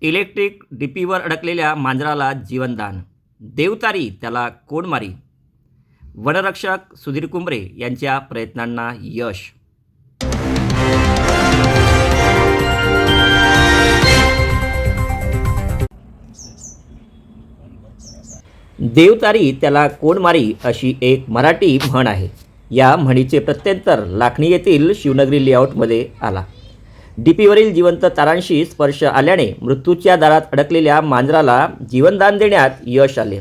Electric डीपीवर अडकलेल्या मांजराला जीवनदान. देवतारी त्याला कोडमारी. वनरक्षक सुधीर कुंबरे यांच्या प्रयत्नांना यश. देवतारी त्याला कोणमारी अशी एक मराठी म्हण आहे. या म्हणीचे प्रत्यंतर लाखणी येथील शिवनगरी लेआउटमध्ये आला. डीपीवरील जिवंत तारांशी स्पर्श आल्याने मृत्यूच्या दारात अडकलेल्या मांजराला जीवनदान देण्यात यश आले.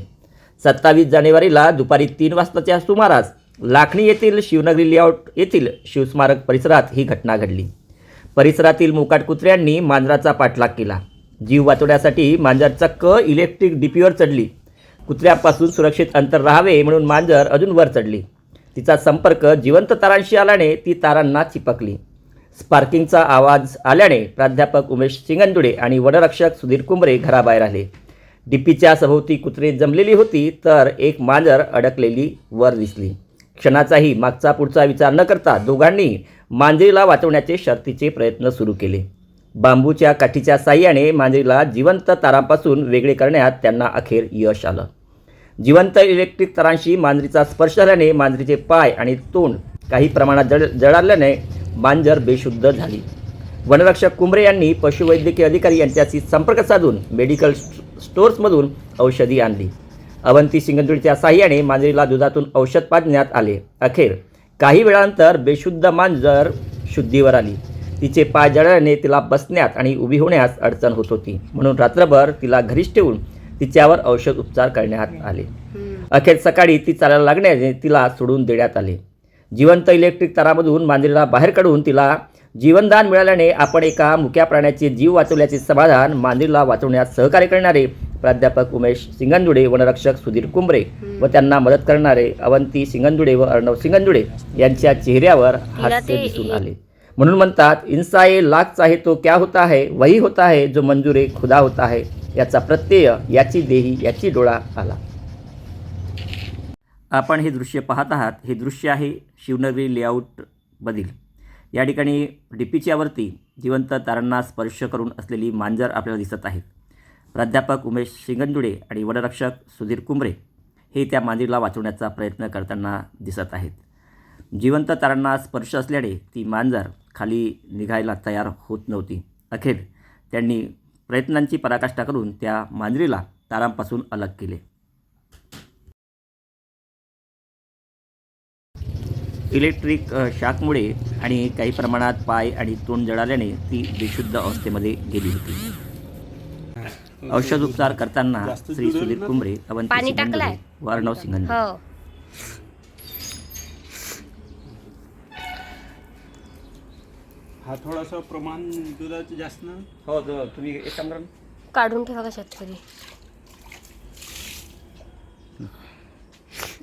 सत्तावीस जानेवारीला दुपारी तीन वाजताच्या सुमारास लाखणी येथील शिवनगरी लेआउट येथील शिवस्मारक परिसरात ही घटना घडली. परिसरातील मोकाट कुत्र्यांनी मांजराचा पाठलाग केला. जीव वाचवण्यासाठी मांजर चक्क इलेक्ट्रिक डीपीवर चढली. कुत्र्यापासून सुरक्षित अंतर राहावे म्हणून मांजर अजून वर चढली. तिचा संपर्क जिवंत तारांशी आल्याने ती तारांना चिपकली. स्पार्किंगचा आवाज आल्याने प्राध्यापक उमेश सिंगंदुडे आणि वनरक्षक सुधीर कुंबरे घराबाहेर आले. डिपीच्या सभोवती कुत्रे जमलेली होती तर एक मांजर अडकलेली वर दिसली. क्षणाचाही मागचा पुढचा विचार न करता दोघांनी मांजरीला वाचवण्याचे शर्तीचे प्रयत्न सुरू केले. बांबूच्या काठीच्या साह्याने मांजरीला जिवंत तारांपासून वेगळे करण्यात त्यांना अखेर यश आलं. जिवंत इलेक्ट्रिक तारांशी मांजरीचा स्पर्श झाल्याने मांजरीचे पाय आणि तोंड काही प्रमाणात जड जळाल्याने मांजर बेशुद्ध झाली. वनरक्षक कुंबरे यांनी पशुवैद्यकीय अधिकारी यांच्याशी संपर्क साधून मेडिकल स्टोर्समधून औषधी आणली. अवंती सिंगंदुळीच्या साह्याने मांजरीला दुधातून औषध पाजण्यात आले. अखेर काही वेळानंतर बेशुद्ध मांजर शुद्धीवर आली. तिचे पाय जळल्याने तिला बसण्यात आणि उभी होण्यास अडचण होत होती. म्हणून रात्रभर तिला घरीच ठेवून तिच्यावर औषध उपचार करण्यात आले. अखेर सकाळी ती चालायला लागण्याने तिला सोडून देण्यात आले. जिवंत इलेक्ट्रिक तारामधून मांजरीला बाहेर काढून तिला जीवनदान मिळाल्याने आपण एका मुक्या प्राण्याचे जीव वाचवल्याचे समाधान मांजरीला वाचवण्यात सहकार्य करणारे प्राध्यापक उमेश सिंगंदुडे वनरक्षक सुधीर कुंबरे व त्यांना मदत करणारे अवंती सिंगंदुडे व अर्णव सिंगंदुडे यांच्या चेहऱ्यावर हास्य दिसून आले. म्हणून म्हणतात इंसाए लाख चाहे तो क्या होता है? वही होता है जो मंजुरे खुदा होता है. याचा प्रत्यय याची देही याची डोळा आला. आपण हे दृश्य पाहत आहात हे दृश्य आहे शिवनगरी लेआउटमधील या ठिकाणी डीपीच्यावरती जिवंत तारांना स्पर्श करून असलेली मांजर आपल्याला दिसत आहेत. प्राध्यापक उमेश शिंगंदुडे आणि वनरक्षक सुधीर कुंबरे हे त्या मांजरीला वाचवण्याचा प्रयत्न करताना दिसत आहेत. जिवंत तारांना स्पर्श असल्याने ती मांजर खाली निघायला तयार होत नव्हती. अखेर त्यांनी प्रयत्नांची पराकाष्ठा करून त्या मांजरीला तारांपासून अलग केले. इलेक्ट्रिक शॉकमुळे आणि काही प्रमाणात पाय आणि तोंड जळाल्याने ती बेशुद्ध अवस्थेमध्ये गेली होती. औषध उपचार करताना श्री सुधीर कुंबरे अवंती पाणी सिंगंदुरे टाकलंय? व अर्णव सिंगंदुरे हो. हा थोडासा प्रमाण दुधाचं जास्त ना? हो तुम्ही एक काम करा काढून ठेवा का शेतकरी?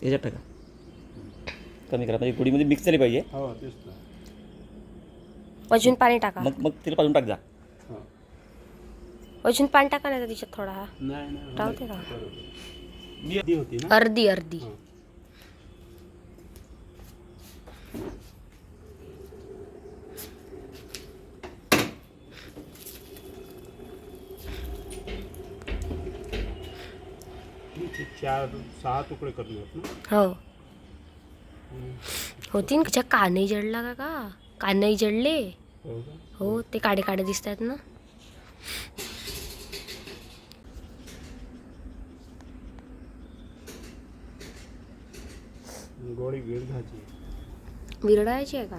याच्यात टाका. कमी करा. म्हणजे गुडीमध्ये मिक्स झाली पाहिजे. हो तेच ना अजून पाणी टाका. मग मग तिला पाजून टाक जा. हो. अजून पाणी टाका नाही तर तिच्यात थोडा. हा नाही नाही राहते का? बरोबर. ती होती ना? अर्धी अर्धी. हो. चार सहा तुकडे करले होत ना? हो. होती ना तिच्या कानही जडला का का कानही जडले? हो ते काडे काडे दिसत आहेत ना. गोळी विरडायची आहे का?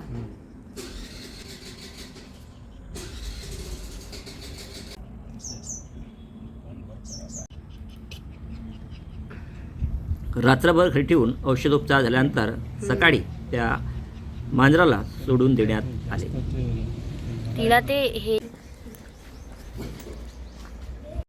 रात्रभर घरी ठेवून औषधोपचार झाल्यानंतर सकाळी त्या मांजराला सोडून देण्यात आले. तिला ते हे